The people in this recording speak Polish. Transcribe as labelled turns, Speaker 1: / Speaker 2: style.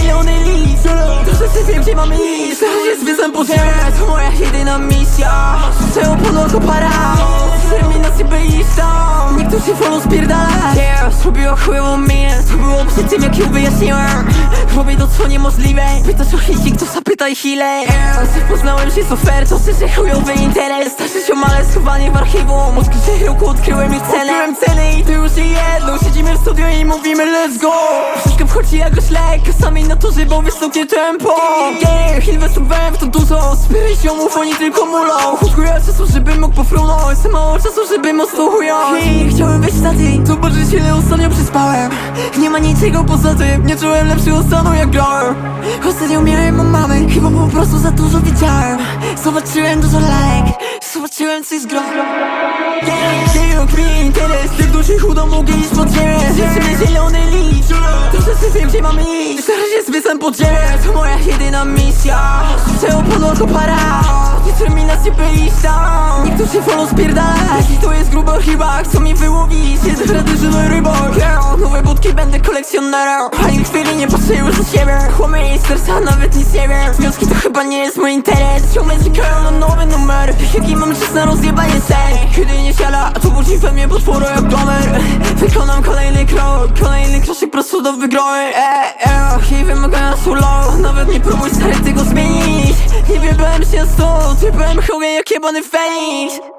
Speaker 1: zielony list Dobrze się wiem gdzie mamy iść. Teraz jest wyzem po ziemię To moja jedyna misja. Słyszę ponad para Determinacji by iść tam. Niech tu się follow spierdala. Yeah, zrobiła chujową minę To było przed tym jak ją wyjaśniłem? Robię to co niemożliwe. Pytasz o hitik to zapytaj chwilę. Yeah, Coś poznałem się z ofertą. Szczerze chujowy interes. Starzy się ale schowanie w archiwum. Odkrycie ruchu odkryłem ich cenę studio i mówimy let's go. Wszystko wchodzi jak szlek Czasami na torze, bo wysokie tempo. Yeah, inwestowałem w to dużo Spytaj ziomów, oni tylko mulą. Chuchuję czasu, żebym mógł pofrunąć Za mało czasu, żeby mocno chująć I chciałem być staty Zobaczyć ile ostatnio przespałem. Nie ma niczego poza tym Nie czułem lepszego stanu jak grałem. Ostatnio miałem o mamy Chyba po prostu za dużo wiedziałem Zobaczyłem dużo lalek Zobaczyłem coś z grom Nie rób mi interes Tych duszy chudo mogę iść pod ziemię Życzymy zielony list Troszeczkę wiem gdzie mamy iść. Teraz jest wysem pod ziemię To moja jedyna misja. Słyszę opór para. Determinacji by iść tam. Się follow spierdala Jeśli to jest grubo chyba Chcą mnie wyłowić Jest tradycyjny rybak yeah. Nowe budki będę kolekcjonerem. Ani chwili nie patrzę już na siebie. Chłamy i serca nawet nic nie wiem Związki to chyba nie jest mój interes. Ciągle czekają na nowy numer. Jaki mam czas na rozjebanie sen Kiedy nie siada, to budzi we mnie potworu jak gomer Wykonam kolejny krok Kolejny kroczek prosto do wygroły e, e, I wymagania Nawet nie próbuj stary tego zmienić. Nie wybrałem się stąd Wybrałem chogę jak jebany Feniks